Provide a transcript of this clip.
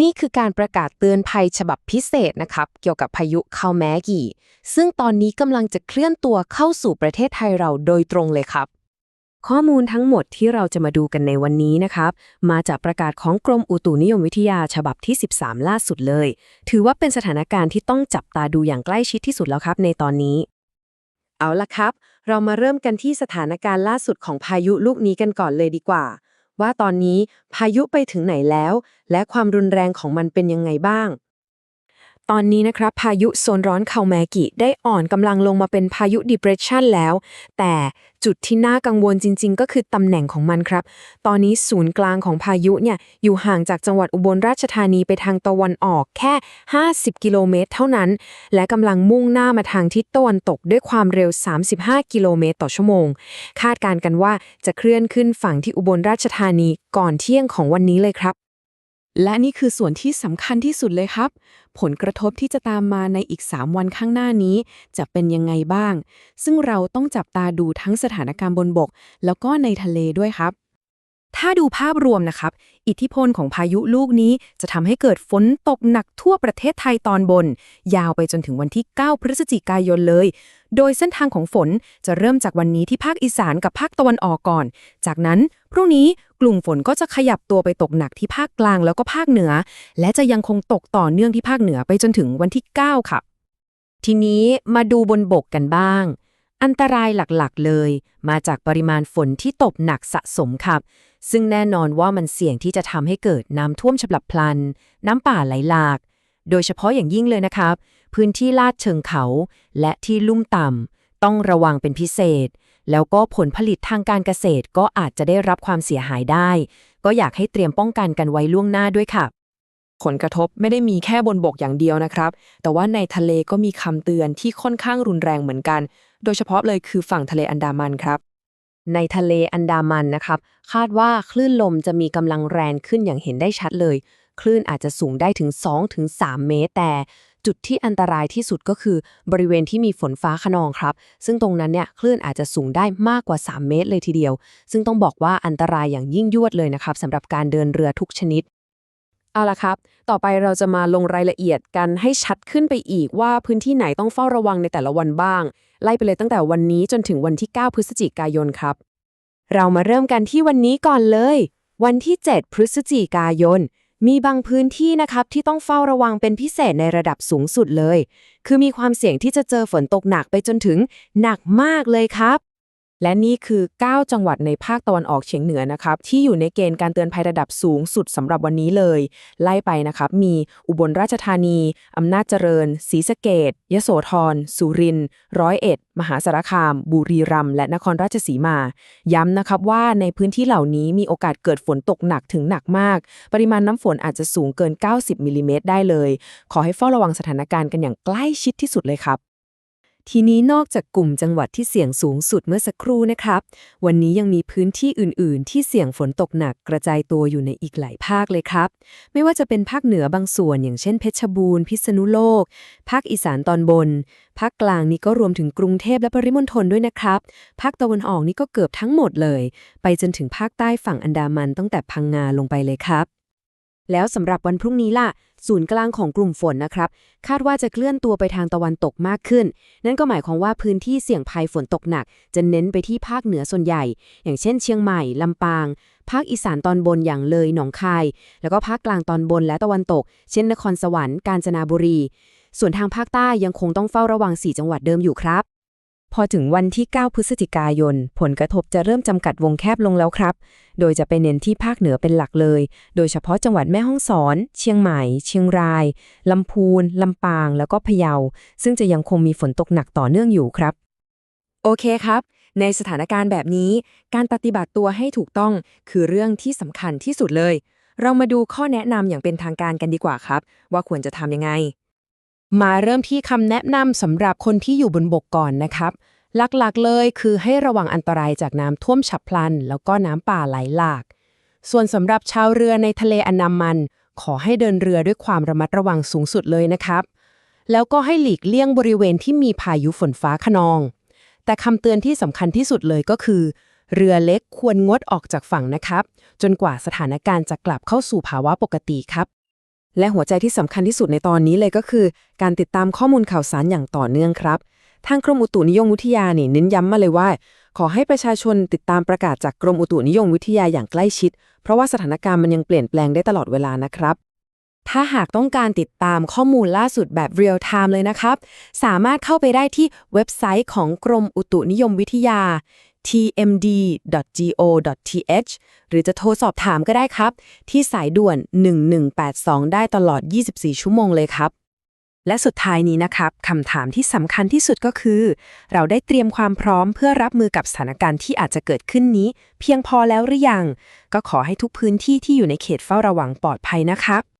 นี่คือการประกาศเตือนภัยฉบับพิเศษนะครับ เกี่ยวกับพายุคาแมกีซึ่งตอนนี้กำลังจะเคลื่อนตัวเข้าสู่ประเทศไทยเราโดยตรงเลยครับ ข้อมูลทั้งหมดที่เราจะมาดูกันในวันนี้นะครับ มาจากประกาศของกรมอุตุนิยมวิทยาฉบับที่ 13 ล่าสุดเลย ถือว่าเป็นสถานการณ์ที่ต้องจับตาดูอย่างใกล้ชิดที่สุดแล้วครับ ในตอนนี้ เอาละครับ เรามาเริ่มกันที่สถานการณ์ล่าสุดของพายุลูกนี้กันก่อนเลยดีกว่า ว่าตอนนี้พายุไปถึงไหนแล้ว และความรุนแรงของมันเป็นยังไงบ้าง ตอนนี้นะครับ พายุโซนร้อนคาแมกิได้อ่อนกำลังลงมาเป็นพายุ depression แล้ว แต่จุดที่น่ากังวลจริง ๆ ก็คือตำแหน่งของมันครับ ตอนนี้ศูนย์กลางของพายุเนี่ยอยู่ห่างจากจังหวัดอุบลราชธานีไปทางตะวันออกแค่ 50 กิโลเมตรเท่านั้น และกำลังมุ่งหน้ามาทางทิศตะวันตกด้วยความเร็ว 35 กิโลเมตรต่อชั่วโมง คาดการณ์กันว่าจะเคลื่อนขึ้นฝั่งที่อุบลราชธานีก่อนเที่ยงของวันนี้เลยครับ และนี่คือส่วนที่สำคัญที่สุดเลยครับ ผลกระทบที่จะตามมาในอีก 3 วันข้างหน้านี้ จะเป็นยังไงบ้าง ซึ่งเราต้องจับตาดูทั้งสถานการณ์บนบก แล้วก็ในทะเลด้วยครับ ถ้าดูภาพรวมนะครับ อิทธิพลของพายุลูกนี้จะทำให้เกิดฝนตกหนักทั่วประเทศไทยตอนบน ยาวไปจนถึงวันที่ 9 พฤศจิกายนเลย โดยเส้นทางของฝนจะเริ่มจากวันนี้ที่ภาคอีสานกับภาคตะวันออกก่อน จากนั้นพรุ่งนี้กลุ่มฝนก็จะขยับตัวไปตกหนักที่ภาคกลางแล้วก็ภาคเหนือ และจะยังคงตกต่อเนื่องที่ภาคเหนือไปจนถึงวันที่ 9 ค่ะ ทีนี้มาดูบนบกกันบ้าง อันตรายหลักๆ เลย มาจากปริมาณฝนที่ตกหนักสะสมครับ ซึ่งแน่นอนว่ามันเสี่ยงที่จะทำให้เกิดน้ำท่วมฉับพลัน น้ำป่าไหลหลาก โดยเฉพาะอย่างยิ่งเลยนะครับ พื้นที่ลาดเชิงเขา และที่ลุ่มต่ำต้องระวังเป็นพิเศษ แล้วก็ผลผลิตทางการเกษตรก็อาจจะได้รับความเสียหายได้ ก็อยากให้เตรียมป้องกันกันไว้ล่วงหน้าด้วยค่ะผลกระทบไม่ได้มีแค่บนบกอย่างเดียวนะครับ แต่ว่าในทะเลก็มีคำเตือนที่ค่อนข้างรุนแรงเหมือนกัน โดยเฉพาะเลยคือฝั่งทะเลอันดามันครับ ในทะเลอันดามันนะครับ คาดว่าคลื่นลมจะมีกำลังแรงขึ้นอย่างเห็นได้ชัดเลย คลื่นอาจจะสูงได้ถึง 2-3 เมตร แต่จุดที่อันตรายที่สุดก็คือบริเวณที่มีฝนฟ้าขนองครับ ซึ่งตรงนั้นเนี่ยคลื่นอาจจะสูงได้มากกว่า 3 เมตรเลยทีเดียว ซึ่งต้องบอกว่าอันตรายอย่างยิ่งยวดเลยนะครับสำหรับการเดินเรือทุกชนิด เอาละครับ ต่อไปเราจะมาลงรายละเอียดกันให้ชัดขึ้นไปอีกว่าพื้นที่ไหนต้องเฝ้าระวังในแต่ละวันบ้าง ไล่ไปเลยตั้งแต่วันนี้จนถึงวันที่ 9 พฤศจิกายนครับ เรามาเริ่มกันที่วันนี้ก่อนเลย วันที่ 7 พฤศจิกายน มีบางพื้นที่นะครับที่ต้องเฝ้าระวังเป็นพิเศษในระดับสูงสุดเลย คือมีความเสี่ยงที่จะเจอฝนตกหนักไปจนถึงหนักมากเลยครับ และนี่คือ 9 จังหวัดในภาคตะวันออกเฉียงเหนือนะครับ ที่อยู่ในเกณฑ์การเตือนภัยระดับสูงสุดสำหรับวันนี้เลย ไล่ไปนะครับ มีอุบลราชธานี อำนาจเจริญ ศรีสะเกดยโสธร สุรินทร์ร้อยเอ็ด มหาสารคาม บุรีรัมย์และนครราชสีมา ย้ำนะครับว่าในพื้นที่เหล่านี้มีโอกาสเกิดฝนตกหนักถึงหนักมาก ปริมาณน้ำฝนอาจจะสูงเกิน 90มิลลิเมตรได้เลย ขอให้เฝ้าระวังสถานการณ์กันอย่างใกล้ชิดที่สุดเลยครับ ทีนี้นอกจากกลุ่มจังหวัดที่เสี่ยงสูงสุดเมื่อสักครู่นะครับ วันนี้ยังมีพื้นที่อื่น ๆ ที่เสี่ยงฝนตกหนักกระจายตัวอยู่ในอีกหลายภาคเลยครับ ไม่ว่าจะเป็นภาคเหนือบางส่วน อย่างเช่นเพชรบูรณ์พิษณุโลก ภาคอีสานตอนบน ภาคกลางนี่ก็รวมถึงกรุงเทพและปริมณฑลด้วยนะครับ ภาคตะวันออกนี่ก็เกือบทั้งหมดเลย ไปจนถึงภาคใต้ฝั่งอันดามันตั้งแต่พังงาลงไปเลยครับ แล้วสำหรับวันพรุ่งนี้ล่ะ ศูนย์กลางของกลุ่มฝนนะครับ คาดว่าจะเคลื่อนตัวไปทางตะวันตกมากขึ้น นั่นก็หมายความว่าพื้นที่เสี่ยงภัยฝนตกหนัก จะเน้นไปที่ภาคเหนือส่วนใหญ่ อย่างเช่นเชียงใหม่ ลำปาง ภาคอีสานตอนบนอย่างเลยหนองคาย แล้วก็ภาคกลางตอนบนและตะวันตก เช่นนครสวรรค์กาญจนบุรี ส่วนทางภาคใต้ยังคงต้องเฝ้าระวัง 4 จังหวัดเดิมอยู่ครับ พอถึงวันที่ 9 พฤศจิกายน ผลกระทบจะเริ่มจำกัดวงแคบลงแล้วครับ โดยจะไปเน้นที่ภาคเหนือเป็นหลักเลย โดยเฉพาะจังหวัดแม่ฮ่องสอน เชียงใหม่ เชียงราย ลำพูน ลำปาง แล้วก็พะเยา ซึ่งจะยังคงมีฝนตกหนักต่อเนื่องอยู่ครับ โอเคครับ ในสถานการณ์แบบนี้ การปฏิบัติตัวให้ถูกต้องคือเรื่องที่สำคัญที่สุดเลย เรามาดูข้อแนะนำอย่างเป็นทางการกันดีกว่าครับ ว่าควรจะทำยังไง มาเริ่มที่คำแนะนำสำหรับคนที่อยู่บนบกก่อนนะครับ หลักๆเลยคือให้ระวังอันตรายจากน้ำท่วมฉับพลัน แล้วก็น้ำป่าไหลหลาก ส่วนสำหรับชาวเรือในทะเลอันดามัน ขอให้เดินเรือด้วยความระมัดระวังสูงสุดเลยนะครับ แล้วก็ให้หลีกเลี่ยงบริเวณที่มีพายุฝนฟ้าขนอง แต่คำเตือนที่สำคัญที่สุดเลยก็คือ เรือเล็กควรงดออกจากฝั่งนะครับ จนกว่าสถานการณ์จะกลับเข้าสู่ภาวะปกติครับ และหัวใจที่สำคัญที่สุดในตอนนี้เลยก็คือ การติดตามข้อมูลข่าวสารอย่างต่อเนื่องครับทางกรมอุตุนิยมวิทยานี่เน้นย้ำมาเลยว่า ขอให้ประชาชนติดตามประกาศจากกรมอุตุนิยมวิทยาอย่างใกล้ชิด เพราะว่าสถานการณ์มันยังเปลี่ยนแปลงได้ตลอดเวลานะครับ ถ้าหากต้องการติดตามข้อมูลล่าสุดแบบ real time เลยนะครับ สามารถเข้าไปได้ที่เว็บไซต์ของกรมอุตุนิยมวิทยา tmd.go.th หรือจะโทรสอบถามก็ได้ครับ ที่สายด่วน 1182 ได้ตลอด 24 ชั่วโมงเลยครับ และสุดท้ายนี้นะครับคำถามที่สำคัญที่สุดก็คือ เราได้เตรียมความพร้อมเพื่อรับมือกับสถานการณ์ที่อาจจะเกิดขึ้นนี้ เพียงพอแล้วหรือยัง ก็ขอให้ทุกพื้นที่ที่อยู่ในเขตเฝ้าระวังปลอดภัยนะครับ